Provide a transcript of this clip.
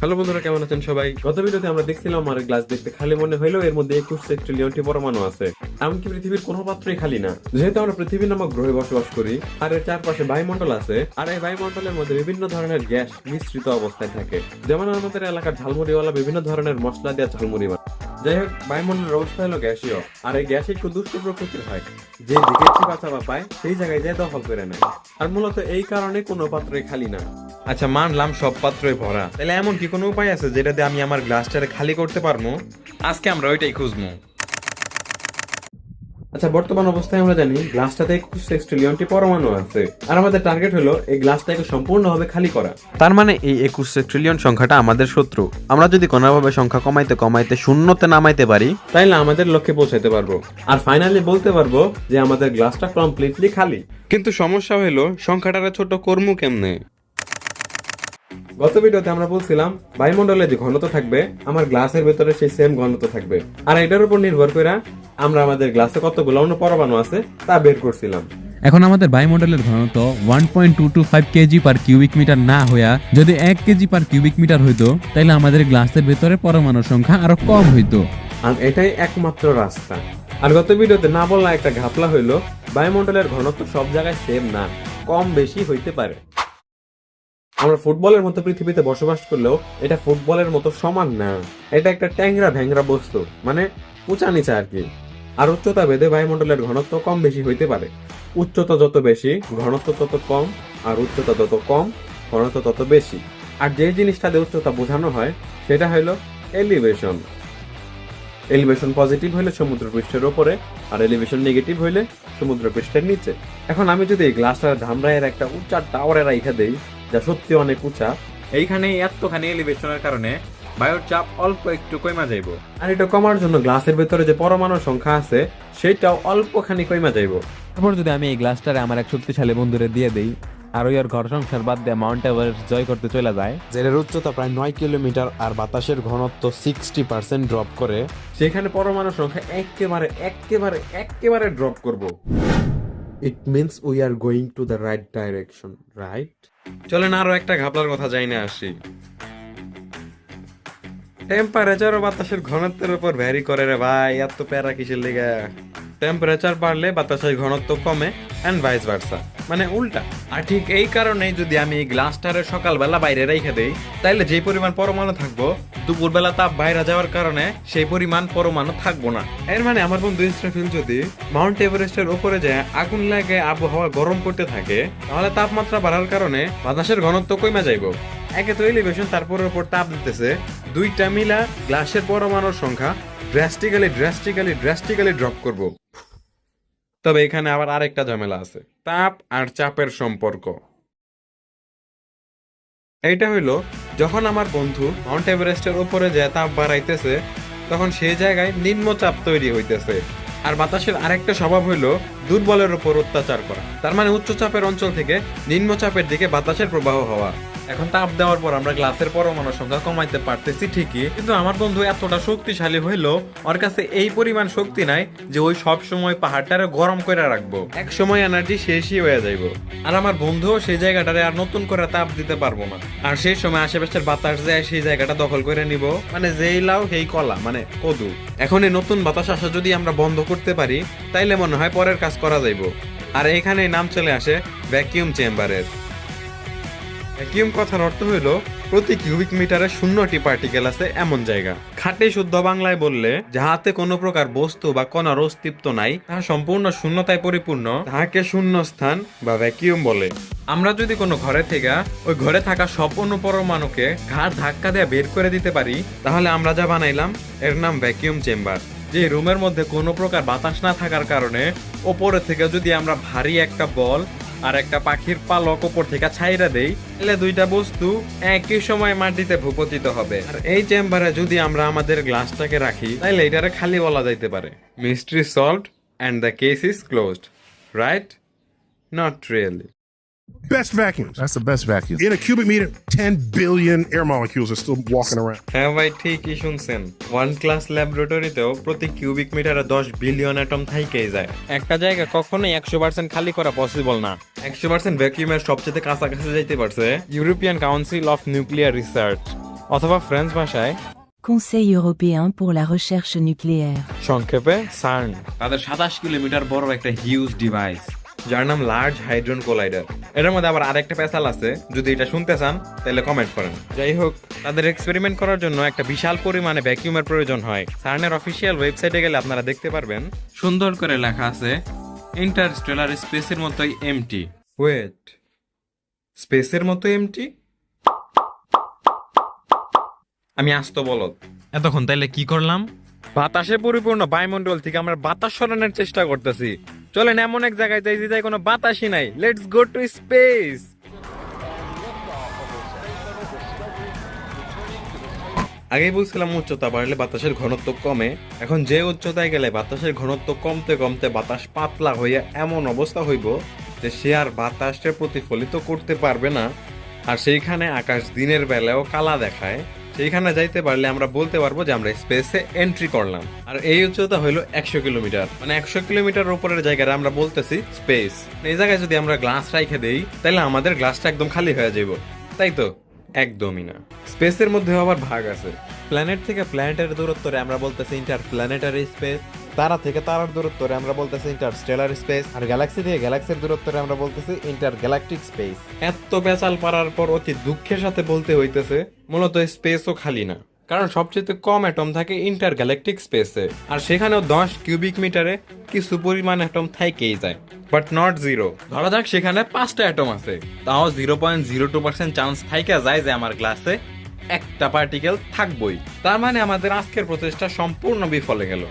Hello বন্ধুরা, কেমন আছেন সবাই? গত ভিডিওতে আমরা দেখছিলাম আমার গ্লাস দেখতে খালি মনে হলো এর মধ্যে একুশ ট্রিলিয়নটি পরমাণু আছে। এমনকি পৃথিবীর কোনো পাত্রই খালি না। যেহেতু আমরা পৃথিবী নামক গ্রহে বসবাস করি, আর এর চারপাশে বায়ুমণ্ডল আছে, আর এই বায়ুমণ্ডলের মধ্যে বিভিন্ন ধরনের গ্যাস মিশ্রিত অবস্থায় থাকে। যেমন আমাদের এলাকার ঝালমুড়িওয়ালা বিভিন্ন ধরনের মশলা দেওয়া ঝালমুড়ি। যাই হোক বায়ুমণ্ডলের অবস্থা হলো গ্যাসীয়, আর এই গ্যাস একটু দুষ্ট প্রকৃতির হয়। যে দিকে চিপা চাপা পায়, সেই জায়গায় যায় দখল করে নেয়। আর মূলত এই কারণে কোনো পাত্রই খালি না। আচ্ছা মানলাম সব পাত্রই ভরা। তাহলে এমন কি কোনো উপায় আছে যেটা দিয়ে আমি আমার গ্লাসটারে খালি করতে পারব? আজকে আমরা ওইটাই খুঁজবো। আচ্ছা বর্তমান অবস্থায় আমরা জানি গ্লাসটাতে একুশ ট্রিলিয়নটি পরমাণু আছে। আর আমাদের টার্গেট হলো এই গ্লাসটাকে সম্পূর্ণভাবে খালি করা। তার মানে এই একুশ ট্রিলিয়ন সংখ্যাটা আমাদের শত্রু। আমরা যদি কোনোভাবে সংখ্যা কমাইতে কমাইতে শূন্যতে নামাইতে পারি তাইলে আমাদের লক্ষ্যে পৌঁছাতে পারব। আর ফাইনালি বলতে পারব যে আমাদের গ্লাসটা কমপ্লিটলি খালি। কিন্তু সমস্যা হলো সংখ্যাটারে ছোট কর্মু কেমনে? গত ভিডিওতে আমরা বলছিলাম বায়ুমণ্ডলে যে ঘনত্ব থাকবে আমার গ্লাসের ভেতরে সেই সেম ঘনত্ব থাকবে। আর এটার উপর নির্ভর করে আমরা আমাদের গ্লাসে কতগুলো অন্য পরমাণু আছে তা বের করছিলাম। এখন আমাদের বায়ুমণ্ডলের ঘনত্ব one point two two five KG per cubic metre না হইয়া যদি এক কেজি পার কিউবিক মিটার হইতো তাহলে আমাদের গ্লাসের ভেতরে পরমাণুর সংখ্যা আরও কম হইতো। আর এটাই একমাত্র রাস্তা। আর গত ভিডিওতে না বললা একটা ঘাপলা হইল বায়ুমণ্ডলের ঘনত্ব সব জায়গায় সেম না কম বেশি হইতে পারে। আমরা ফুটবলের মতো পৃথিবীতে বসবাস করলেও এটা ফুটবলের মতো সমান না। এটা একটা ট্যাংরা ভ্যাংরা বস্তু মানে উঁচা নিচা আর কি। আর উচ্চতা ভেদে বায়ুমণ্ডলের ঘনত্ব কম বেশি হইতে পারে। উচ্চতা যত বেশি, ঘনত্ব তত কম, আর উচ্চতা যত কম, ঘনত্ব তত বেশি। আর যে জিনিসটা দিয়ে উচ্চতা বোঝানো হয়, সেটা হলো এলিভেশন এলিভেশন পজিটিভ হলে সমুদ্র পৃষ্ঠের উপরে আর এলিভেশন নেগেটিভ হইলে সমুদ্র পৃষ্ঠের নিচে। এখন আমি যদি এই গ্লাসটার ধামরায়ের একটা উঁচা টাওয়ারে রাইখা দেই, যা সত্যি অনেক উঁচা এইখানে এতখানি এলিভেশনের কারণে বায়ুর চাপ অল্প একটু কমা যাইব। আর এটা কমার জন্য গ্লাসের ভেতরে যে পরমাণু সংখ্যা আছে সেটাও অল্পখানি কমা যাইব। তারপর যদি আমি এই গ্লাসটারে আমার এক শক্তিশালী বন্ধুরে দিয়ে দেই আর ওই আর ঘর সংসার বাদ দিয়ে মাউন্ট এভারেস্ট জয় করতে চলে যায়। জেলের উচ্চতা প্রায় নয় কিলোমিটার আর বাতাসের ঘনত্ব সিক্সটি পার্সেন্ট ড্রপ করে। সেখানে পরমাণু সংখ্যা একেবারে একেবারে একেবারে ড্রপ করব। It means we are going to the right direction right চলেন আরও একটা ঘাপলার কথা যাই না আসি। টেম্পারেচার ও বাতাসের ঘনত্বের উপর ভ্যারি করে রে ভাই, এত প্যারা কিসের লেগে? টেম্পারেচার বাড়লে বাতাসের ঘনত্ব কমে অ্যান্ড ভাইস ভার্সা মানে উল্টা। আর ঠিক এই কারণেই যদি আমি এই গ্লাসটারে সকালবেলা বাইরে রেখে দেই, তাইলে যে পরিমাণ পরমাণু থাকব, দুপুরবেলা তাপ বাইরে যাওয়ার কারণে সেই পরিমাণ পরমাণু থাকব না। এর মানে আমার বন্ধু ইসরাফিল যদি মাউন্ট এভারেস্টের উপরে যায় আগুন লাগে, আবহাওয়া গরম করতে থাকে, তাহলে তাপমাত্রা বাড়ার কারণে বাতাসের ঘনত্ব কমে যাইবো। একে তো এলিভেশন তারপরের উপর তাপ দিতেছে। দুইটা মিলা গ্লাসের পরমাণুর সংখ্যা ড্রাস্টিক্যালি ড্রাস্টিক্যালি ড্রাস্টিক্যালি ড্রপ করব। তবে এখানে আবার আরেকটা ঝামেলা আছে। তাপ আর চাপের সম্পর্ক। এইটা হইল, যখন আমার বন্ধু মাউন্ট এভারেস্টের উপরে যে তাপ বাড়াইতেছে, তখন সেই জায়গায় নিম্নচাপ তৈরি হইতেছে। আর বাতাসের আরেকটা স্বভাব হইল, দুর্বলের উপর অত্যাচার করা। তার মানে উচ্চচাপের অঞ্চল থেকে নিম্নচাপের দিকে বাতাসের প্রবাহ হওয়া। এখন তাপ দেওয়ার পর আমরা গ্লাসের পরমাণু সংখ্যা কমাইতে পারতেছি ঠিকই। কিন্তু আমার বন্ধু এতটা শক্তিশালী হইল ওর কাছে এই পরিমাণ শক্তি নাই যে ওই সব সময় পাহাড়টারে গরম করে রাখব। এক সময় এনার্জি শেষই হয়ে যাইব। আর আমার বন্ধুও সেই জায়গাটারে আর নতুন করে তাপ দিতে পারব না। আর সেই সময় আশেপাশের বাতাস যায় সেই জায়গাটা দখল করে নিব মানে যেই লাউ সেই কলা মানে কদু। এখন এই নতুন বাতাস আসা যদি আমরা বন্ধ করতে পারি তাইলে মনে হয় পরের কাজ করা যাইব। আর এইখানে নাম চলে আসে ভ্যাকিউম চেম্বারের ভ্যাকিউম কথার অর্থ হইল, প্রতি কিউবিক মিটারে শূন্যটি পার্টিকেল আছে এমন জায়গা। খাটে শুদ্ধ বাংলায় বললে, যাহাতে কোনো প্রকার বস্তু বা কণার অস্তিত্ব নাই, তাহা সম্পূর্ণ শূন্যতায় পরিপূর্ণ, তাহাকে শূন্য স্থান বা ভ্যাকিউম বলে। আমরা যদি কোনো ঘরে থেকে, ওই ঘরে থাকা সব অন্য পরমাণুকে ঘাড় ধাক্কা দিয়ে বের করে দিতে পারি, তাহলে আমরা যা বানাইলাম, এর নাম ভ্যাকিউম চেম্বার যে রুমের মধ্যে কোনো প্রকার বাতাস না থাকার কারণে, ওপরে থেকে যদি আমরা ভারী একটা বল আর একটা পাখির পালক ওপর থেকে ছাইরা দেই, তাহলে দুইটা বস্তু একই সময় মাটিতে ভূপতিত হবে। আর এই চেম্বারে যদি আমরা আমাদের গ্লাসটাকে রাখি, তাহলে এটারে খালি বলা যাইতে পারে। Mystery solved and the case is closed right not really Best vacuums. That's the best vacuum. In a cubic meter, 10 billion air molecules are still walking around. হ্যাঁ ভাই ঠিকই শুনছেন ওয়ান ক্লাস ল্যাবরেটরিতেও প্রতি কিউবিক মিটারে দশ বিলিয়ন অ্যাটম থাইকেই যায় একটা জায়গা কখনোই একশো পার্সেন্ট খালি করা পসিবল না একশো পার্সেন্ট ভ্যাকিউমের সবচেয়ে কাছাকাছি যাইতে পারছে European council of nuclear research অথবা ফ্রেঞ্চ ভাষায় Conseil européen pour la recherche nucléaire. সংক্ষেপে সার্ন তাদের সাতাশ কিলোমিটার বড় একটা হিউজ ডিভাইস যার নাম লার্জ হাইড্রোন কোলাইডার এটার মধ্যে আবার আরেকটা পেশাল আছে, যদি এটা শুনতে চান, তাহলে কমেন্ট করেন। যাই হোক, তাদের এক্সপেরিমেন্ট করার জন্য একটা বিশাল পরিমাণে ভ্যাকিউমের প্রয়োজন হয়। সার্নের অফিসিয়াল ওয়েবসাইটে গেলে আপনারা দেখতে পারবেন। সুন্দর করে লেখা আছে ইন্টারস্টেলার স্পেসের মতোই এমটি ওয়েট স্পেসের মতো এমটি আমি আসত বলত এতক্ষণ তাইলে কি করলাম? বাতাসে পরিপূর্ণ বায়ুমণ্ডল থেকে আমরা বাতাস সরানোর চেষ্টা করতেছি। চলেন, এমন এক জায়গায় যাই যে জায়গায় কোনো বাতাসই নাই। লেটস গো টু স্পেস আগেই বলছিলাম উচ্চতা বাড়লে বাতাসের ঘনত্ব কমে। এখন যে উচ্চতায় গেলে বাতাসের ঘনত্ব কমতে কমতে বাতাস পাতলা হইয়া এমন অবস্থা হইব যে সে আর বাতাসকে প্রতিফলিত করতে পারবে না। আর সেইখানে আকাশ দিনের বেলাও কালা দেখায়। সেইখানে যাইতে পারলে আমরা বলতে পারব যে আমরা স্পেসে এন্ট্রি করলাম। আর এই উচ্চতা হলো একশো কিলোমিটার। মানে একশো কিলোমিটার উপরের জায়গায় আমরা বলতেছি স্পেস এই জায়গায় যদি আমরা গ্লাস রাইখে দেই, তাহলে আমাদের গ্লাসটা একদম খালি হয়ে যাইব। তাই তো? একদমই না। স্পেসের মধ্যে আবার ভাগ আছে। প্ল্যানেট থেকে প্ল্যানেটের দূরত্বরে আমরা বলতেছি ইন্টার প্ল্যানেটারি স্পেস তারা থেকে তারার দূরত্বরে আমরা বলতেছি ইন্টার স্টেলার স্পেস আর গ্যালাক্সি থেকে গ্যালাক্সির দূরত্বরে আমরা বলতেছি ইন্টার গ্যালাকটিক স্পেস এত পেঁচাল পারার পর অতি দুঃখের সাথে বলতে হইতেছে, মূলত স্পেসও খালি না। কারণ সবচেয়ে কম অ্যাটম থাকে ইন্টার গ্যালাকটিক স্পেসে আর সেখানেও দশ কিউবিক মিটারে কিছু পরিমাণ অ্যাটম থাইকেই যায় বাট নট জিরো ধরা যাক সেখানে পাঁচটা অ্যাটম আছে, তাও zero point zero two percent chance থাইকে যায় যে আমার গ্লাসে একটা পার্টিকেল থাকবই। তার মানে আমাদের আজকের প্রচেষ্টা সম্পূর্ণ বিফলে গেল।